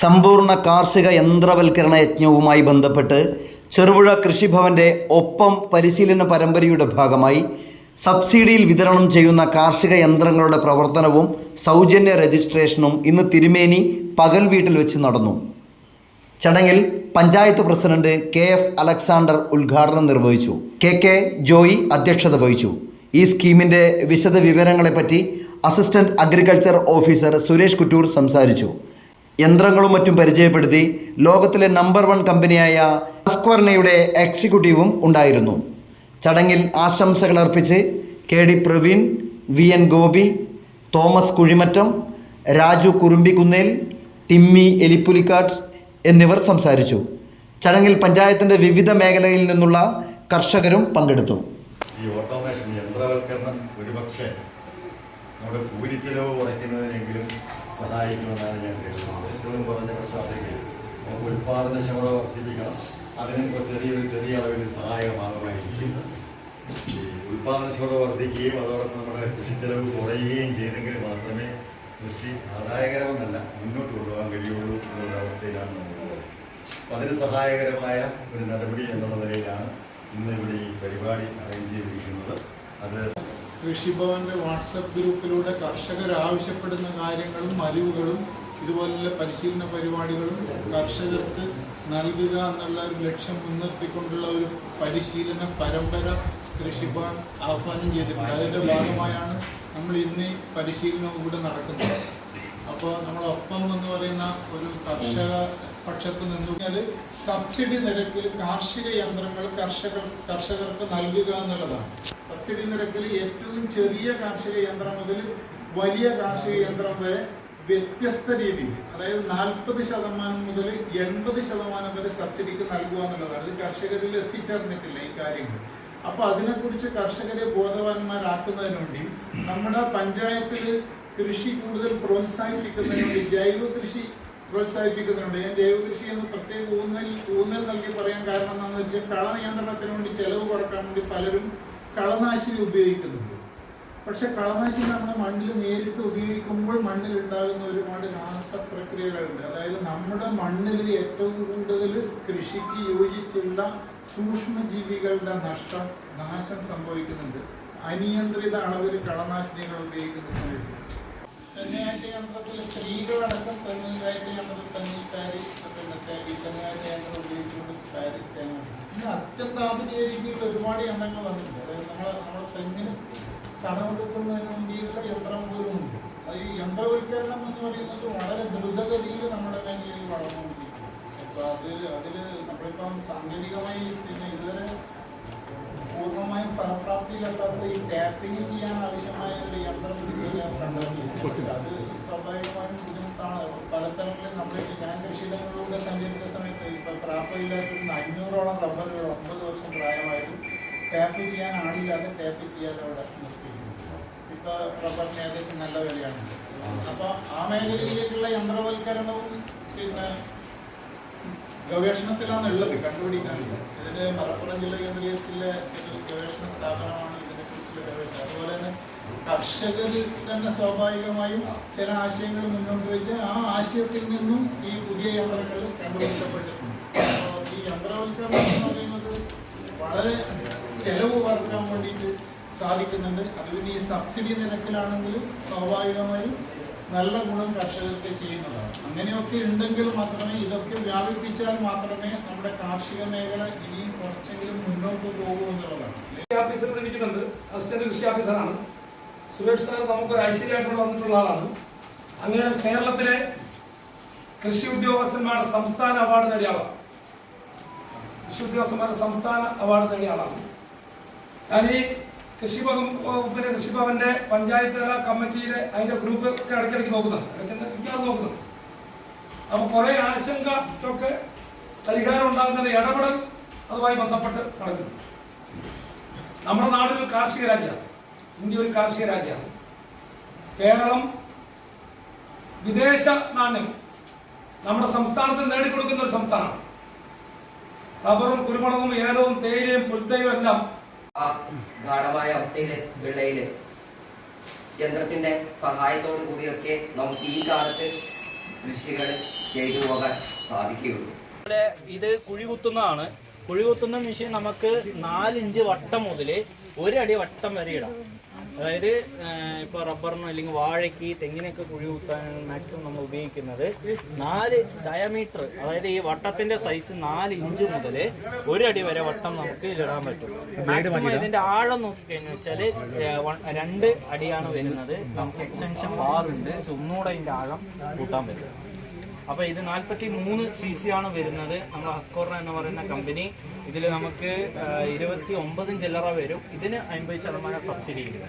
സമ്പൂർണ കാർഷിക യന്ത്രവൽക്കരണ യജ്ഞവുമായി ബന്ധപ്പെട്ട് ചെറുപുഴ കൃഷിഭവന്റെ ഒപ്പം പരിശീലന പരമ്പരയുടെ ഭാഗമായി സബ്സിഡിയിൽ വിതരണം ചെയ്യുന്ന കാർഷിക യന്ത്രങ്ങളുടെ പ്രവർത്തനവും സൗജന്യ രജിസ്ട്രേഷനും ഇന്ന് തിരുമേനി പകൽ വീട്ടിൽ വെച്ച് നടന്നു. ചടങ്ങിൽ panchayat president K F Alexander ഉദ്ഘാടനം നിർവഹിച്ചു. കെ കെ ജോയി അധ്യക്ഷത വഹിച്ചു. ഈ സ്കീമിന്റെ വിശദ വിവരങ്ങളെപ്പറ്റി assistant agriculture officer Suresh Kuttoor സംസാരിച്ചു. യന്ത്രങ്ങളും മറ്റും പരിചയപ്പെടുത്തി ലോകത്തിലെ നമ്പർ വൺ കമ്പനിയായ സ്ക്വർണയുടെ എക്സിക്യൂട്ടീവും ഉണ്ടായിരുന്നു. ചടങ്ങിൽ ആശംസകൾ അർപ്പിച്ച് K D Praveen V N Gopi Thomas Kuzhimattam Raju Kurumbikunnel Timmy Elippulikkattu എന്നിവർ സംസാരിച്ചു. ചടങ്ങിൽ പഞ്ചായത്തിന്റെ വിവിധ മേഖലയിൽ നിന്നുള്ള കർഷകരും പങ്കെടുത്തു ഈ ഓട്ടോമേഷൻ യന്ത്രവൽക്കരണം ഒരുപക്ഷെ നമ്മുടെ കൂലിച്ചെലവ് കുറയ്ക്കുന്നതിനെങ്കിലും സഹായിക്കുമെന്നാണ് ഞാൻ കരുതുന്നത്. ഏറ്റവും കുറഞ്ഞ പക്ഷം അതെങ്കിലും നമുക്ക് വർദ്ധിപ്പിക്കണം. അതിനും ചെറിയൊരു ചെറിയ അളവിൽ സഹായകമാകുമായിരിക്കും. ഈ ഉൽപ്പാദനക്ഷമത വർദ്ധിക്കുകയും അതോടൊപ്പം നമ്മുടെ കൃഷിച്ചെലവ് കുറയുകയും ചെയ്തെങ്കിൽ മാത്രമേ കൃഷി ആദായകരമെന്നല്ല മുന്നോട്ട് കൊണ്ടുപോകാൻ കഴിയുള്ളൂ എന്നുള്ള അവസ്ഥയിലാണ് നമ്മളുള്ളത് അപ്പം അതിന് സഹായകരമായ ഒരു നടപടി എന്നുള്ള നിലയിലാണ് ഇന്ന് ഇവിടെ ഈ പരിപാടി അറേഞ്ച് ചെയ്തിരിക്കുന്നത്. അത് കൃഷിഭവന്റെ വാട്സപ്പ് ഗ്രൂപ്പിലൂടെ കർഷകർ ആവശ്യപ്പെടുന്ന കാര്യങ്ങളും അറിവുകളും ഇതുപോലുള്ള പരിശീലന പരിപാടികളും കർഷകർക്ക് നൽകുക എന്നുള്ള ഒരു ലക്ഷ്യം മുൻനിർത്തിക്കൊണ്ടുള്ള ഒരു പരിശീലന പരമ്പര കൃഷിഭവൻ ആഹ്വാനം ചെയ്തിട്ടുണ്ട്. അതിന്റെ ഭാഗമായാണ് നമ്മൾ ഇന്ന് പരിശീലനവും കൂടെ നടക്കുന്നത്. അപ്പോൾ നമ്മളൊപ്പം എന്ന് പറയുന്ന ഒരു കർഷക പക്ഷത്ത് നിന്ന് കഴിഞ്ഞാൽ സബ്സിഡി നിരക്കിൽ കാർഷിക യന്ത്രങ്ങൾ കർഷകർ കർഷകർക്ക് നൽകുക എന്നുള്ളതാണ്. സബ്സിഡി നിരക്കിൽ ഏറ്റവും ചെറിയ കാർഷിക യന്ത്രം മുതൽ വലിയ കാർഷിക യന്ത്രം വരെ വ്യത്യസ്ത രീതിയിൽ അതായത് നാൽപ്പത് ശതമാനം മുതൽ എൺപത് ശതമാനം വരെ സബ്സിഡിക്ക് നൽകുക എന്നുള്ളതാണ്. ഇത് കർഷകരിൽ എത്തിച്ചേർന്നിട്ടില്ല ഈ കാര്യങ്ങൾ. അപ്പൊ അതിനെക്കുറിച്ച് കർഷകരെ ബോധവാന്മാരാക്കുന്നതിന് വേണ്ടി നമ്മുടെ പഞ്ചായത്തിൽ കൃഷി കൂടുതൽ പ്രോത്സാഹിപ്പിക്കുന്നതിന് വേണ്ടി ജൈവ കൃഷി പ്രോത്സാഹിപ്പിക്കുന്നുണ്ട് ഞാൻ ജൈവ കൃഷി എന്ന് പ്രത്യേക ഊന്നൽ ഊന്നൽ നൽകി പറയാൻ കാരണം എന്താണെന്ന് വെച്ചാൽ കള നിയന്ത്രണത്തിന് വേണ്ടി ചെലവ് കുറയ്ക്കാൻ വേണ്ടി പലരും കളനാശിനി ഉപയോഗിക്കുന്നുണ്ട്. പക്ഷെ കളനാശിനി നമ്മൾ മണ്ണിൽ നേരിട്ട് ഉപയോഗിക്കുമ്പോൾ മണ്ണിൽ ഉണ്ടാകുന്ന ഒരുപാട് രാസപ്രക്രിയകളുണ്ട്. അതായത് നമ്മുടെ മണ്ണിൽ ഏറ്റവും കൂടുതൽ കൃഷിക്ക് യോജിച്ചുള്ള സൂക്ഷ്മജീവികളുടെ നഷ്ടം നാശം സംഭവിക്കുന്നുണ്ട്. അനിയന്ത്രിത അളവിൽ കളനാശിനികൾ ഉപയോഗിക്കുന്ന സമയത്ത്. തെങ്ങാറ്റ യന്ത്രത്തിൽ സ്ത്രീകളടക്കം തെങ്ങ് കയറ്റ യന്ത്രത്തിൽ തെങ്ങിക്കാരി കയറി പിന്നെ തേ- ഈ തെങ്ങാറ്റ യന്ത്രം ഉപയോഗിച്ചുകൊണ്ട് കയറി തേങ്ങ അത്യന്താധുനിക രീതിയിൽ ഒരുപാട് യന്ത്രങ്ങൾ വന്നിട്ടുണ്ട്. നമ്മൾ നമ്മുടെ തെങ്ങിന് തടവെടുക്കുന്നതിന് വേണ്ടിയിട്ടുള്ള യന്ത്രം പോലും ഉണ്ട്. അത് ഈ യന്ത്രവൽക്കരണം എന്ന് പറയുന്നത് വളരെ ദ്രുതഗതിയിൽ നമ്മുടെ മേഖലയിൽ വളർന്നുകൊണ്ടിരിക്കുന്നു. അപ്പോൾ അതിൽ അതിൽ നമ്മളിപ്പം സാങ്കേതികമായി പിന്നെ ഇതുവരെ പൂർണമായും ഫലപ്രാപ്തിയിലെത്താത്ത ഈ ടാപ്പിംഗ് ചെയ്യാൻ ആവശ്യമായ ഒരു യന്ത്രം ഇതുവരെ കണ്ടെത്തിയിട്ടുണ്ട് അത് സ്വാഭാവികമായും ബുദ്ധിമുട്ടാണ്. പല സ്ഥലങ്ങളിൽ നമ്മൾ ഞാൻ കൃഷിയിടങ്ങളിലൂടെ സഞ്ചരിച്ച സമയത്ത് ഇപ്പൊ പ്രാപ്തിയില്ലാത്ത അഞ്ഞൂറോളം റബ്ബറുകൾ ഒമ്പത് വർഷം പ്രായമായാലും ടാപ്പ് ചെയ്യാൻ ആളില്ലാതെ ടാപ്പ് ചെയ്യാതെ അവിടെ നിർത്തിയിരുന്നു ഇപ്പൊ റബ്ബറിന് ഏകദേശം നല്ല വിലയാണ്. അപ്പൊ ആ മേഖലയിലേക്കുള്ള യന്ത്രവൽക്കരണവും പിന്നെ ഗവേഷണത്തിലാണ് ഉള്ളത് കണ്ടുപിടിക്കാനില്ല ഇതിന് മലപ്പുറം ജില്ല കേന്ദ്രീയത്തിലെ ഗവേഷണ സ്ഥാപനമാണ് ഇതിനെക്കുറിച്ചുള്ള ഗവേഷണം. അതുപോലെ തന്നെ കർഷകർ തന്നെ സ്വാഭാവികമായും ചില ആശയങ്ങൾ മുന്നോട്ട് വെച്ച് ആ ആശയത്തിൽ നിന്നും ഈ പുതിയ യന്ത്രങ്ങൾ കണ്ടുപിടിക്കപ്പെട്ടിട്ടുണ്ട്. അപ്പോൾ ഈ യന്ത്രവൽക്കരണം എന്ന് പറയുന്നത് വളരെ ചെലവ് കുറയ്ക്കാൻ വേണ്ടിയിട്ട് സാധിക്കുന്നുണ്ട്. അത് പിന്നെ ഈ സബ്സിഡി നിരക്കിലാണെങ്കിലും സ്വാഭാവികമായും നല്ല ഗുണം കർഷകർക്ക് ചെയ്യുന്നതാണ്. അങ്ങനെയൊക്കെ ഉണ്ടെങ്കിൽ മാത്രമേ ഇതൊക്കെ വ്യാപിപ്പിച്ചാൽ മാത്രമേ നമ്മുടെ കാർഷിക മേഖല ഇനിയും കുറച്ചെങ്കിലും മുന്നോട്ട് പോകൂ എന്നുള്ളതാണ്. അസിസ്റ്റന്റ് കൃഷി ഓഫീസറാണ്. സുരേഷ് സാർ നമുക്കൊരു ഐശ്വര്യമായിട്ട് വന്നിട്ടുള്ള ആളാണ്. അങ്ങനെ കേരളത്തിലെ കൃഷി ഉദ്യോഗസ്ഥന്മാരുടെ സംസ്ഥാന അവാർഡ് നേടിയ ആളാണ്. കൃഷി ഉദ്യോഗസ്ഥന്മാരുടെ സംസ്ഥാന അവാർഡ് നേടിയ ആളാണ്. ഞാൻ ഈ കൃഷി വകുപ്പിന്റെ കൃഷിഭവന്റെ പഞ്ചായത്ത് തല കമ്മിറ്റിയിലെ അതിന്റെ ഗ്രൂപ്പ് ഒക്കെ ഇടയ്ക്കിടയ്ക്ക് നോക്കുന്നുണ്ട്. ഇടയ്ക്ക് മിക്കവാറും നോക്കുന്നുണ്ട്. അപ്പൊ കുറെ ആശങ്കയ്ക്കൊക്കെ പരിഹാരം ഉണ്ടാകുന്ന ഇടപെടൽ അതുമായി ബന്ധപ്പെട്ട് നടക്കുന്നു. നമ്മുടെ നാടൊരു കാർഷിക രാജ്യമാണ്. ഇന്ത്യ ഒരു കാർഷിക രാജ്യമാണ്. കേരളം വിദേശ നാണ്യം നമ്മുടെ സംസ്ഥാനത്ത് നേടിക്കൊടുക്കുന്ന ഒരു സംസ്ഥാനമാണ്. റബ്ബറും കുരുമുളകും ഏലവും തേയിലയും പുൽത്തൈയും എല്ലാം ആ ഗാഠമായ അവസ്ഥയിൽ വിളയിൽ യന്ത്രത്തിന്റെ സഹായത്തോടു കൂടിയൊക്കെ നമുക്ക് ഈ കാലത്ത് കൃഷികൾ ചെയ്തു പോകാൻ സാധിക്കുകയുള്ളൂ. ഇത് കുഴി കുത്തുന്നതാണ് കുഴി കുത്തുന്ന മെഷീൻ നമുക്ക് നാലിഞ്ച് വട്ടം മുതൽ ഒരടി വട്ടം വരെ ഇടാം. അതായത് ഇപ്പോൾ റബ്ബറിനോ അല്ലെങ്കിൽ വാഴയ്ക്ക് തെങ്ങിനൊക്കെ കുഴി കുത്താനാണ് മാക്സിമം നമ്മൾ ഉപയോഗിക്കുന്നത് നാല് ഡയമീറ്റർ അതായത് ഈ വട്ടത്തിന്റെ സൈസ് നാല് ഇഞ്ച് മുതൽ ഒരടി വരെ വട്ടം നമുക്ക് ഇടാൻ പറ്റും. മാക്സിമം ഇതിന്റെ ആഴം നോക്കിക്കഴിഞ്ഞാൽ വെച്ചാൽ രണ്ട് അടിയാണ് വരുന്നത്. നമുക്ക് എക്സ്റ്റൻഷൻ ബാറുണ്ട് പക്ഷെ ഒന്നുകൂടെ ഇതിന്റെ ആഴം കൂട്ടാൻ പറ്റും. അപ്പൊ ഇത് നാൽപ്പത്തി മൂന്ന് സി സി ആണ് വരുന്നത്. നമ്മൾ ഹസ്കോർണ എന്ന് പറയുന്ന കമ്പനി ഇതിൽ നമുക്ക് ഇരുപത്തി ഒമ്പതും ചില്ലറ വരും. ഇതിന് അമ്പത് ശതമാനം സബ്സിഡി ഉണ്ട്